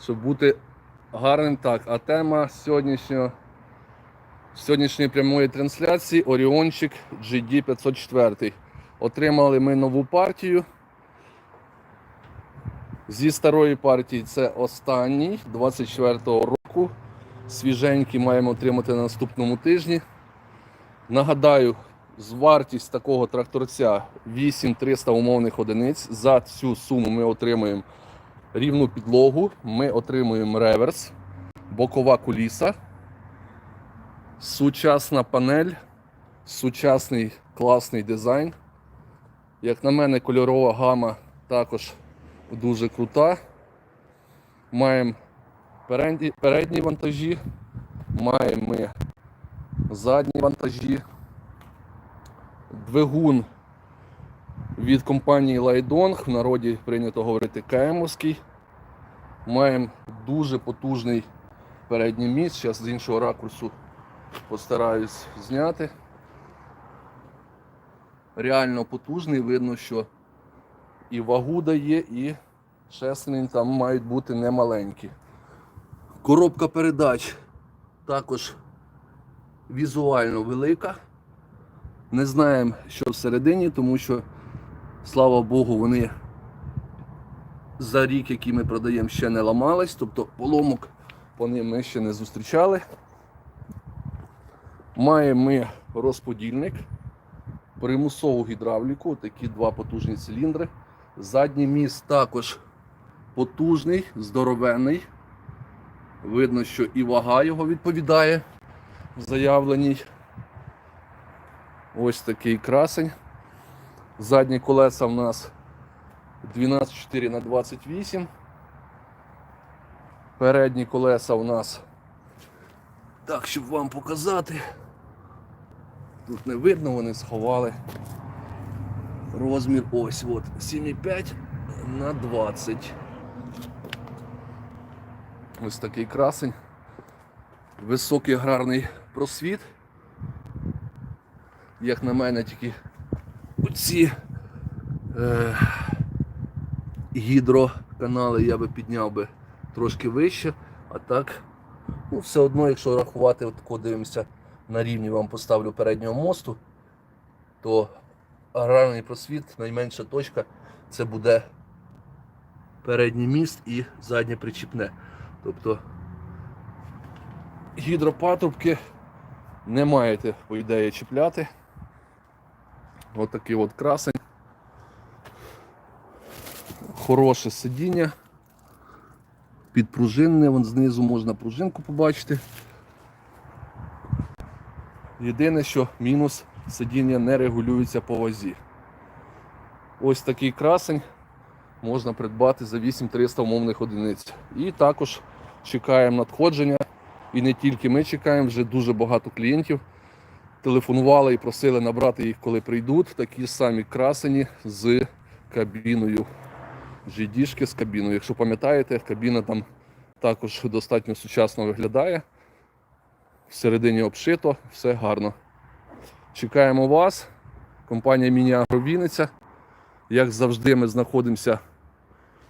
щоб бути гарним. Так, а тема сьогоднішнього, сьогоднішньої прямої трансляції Оріончик GD504. Отримали ми нову партію. Зі старої партії це останній 24-го року. Свіженький маємо отримати на наступному тижні. Нагадаю, з вартість такого тракторця 8300 умовних одиниць. За цю суму ми отримуємо рівну підлогу, ми отримуємо реверс, бокова куліса, сучасна панель, сучасний класний дизайн. Як на мене, кольорова гама також дуже крута. Маємо передні, передні вантажі, маємо ми задні вантажі. Двигун від компанії Лайдонг, в народі прийнято говорити КМовський. Маємо дуже потужний передній міст. Зараз з іншого ракурсу постараюсь зняти. Реально потужний, видно, що і вагу дає, і шестерні там мають бути немаленькі. Коробка передач також візуально велика. Не знаємо, що всередині, тому що, слава Богу, вони за рік, який ми продаємо, ще не ламались, тобто поломок по ним ми ще не зустрічали. Маємо ми розподільник, примусову гідравліку, такі два потужні циліндри. Задній міст також потужний, здоровенний. Видно, що і вага його відповідає в заявленій. Ось такий красень. Задні колеса в нас 12,4 на 28. Передні колеса у нас. Так, щоб вам показати. Тут не видно, вони сховали. Розмір ось от 7,5 на 20. Ось такий красень. Високий аграрний просвіт. Як на мене, тільки оці е, гідроканали я би підняв би трошки вище, а так, ну все одно, якщо рахувати, от дивимося на рівні, вам поставлю переднього мосту, то аграрний просвіт, найменша точка, це буде передній міст і заднє причіпне. Тобто гідропатрубки не маєте, по ідеї, чіпляти. Ось такий от красень. Хороше сидіння. Підпружинне, вон знизу можна пружинку побачити. Єдине, що мінус сидіння не регулюється по вазі. Ось такий красень можна придбати за 8300 умовних одиниць. І також чекаємо надходження. І не тільки ми чекаємо, вже дуже багато клієнтів телефонували і просили набрати їх, коли прийдуть. Такі самі красені з кабіною. GD-шки з кабіною. Якщо пам'ятаєте, кабіна там також достатньо сучасно виглядає. Всередині обшито, все гарно. Чекаємо вас. Компанія Міні-Агро Вінниця. Як завжди, ми знаходимося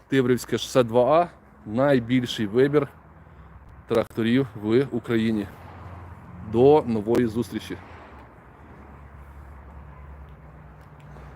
Тиврівське шосе 2А. Найбільший вибір тракторів в Україні. До нової зустрічі!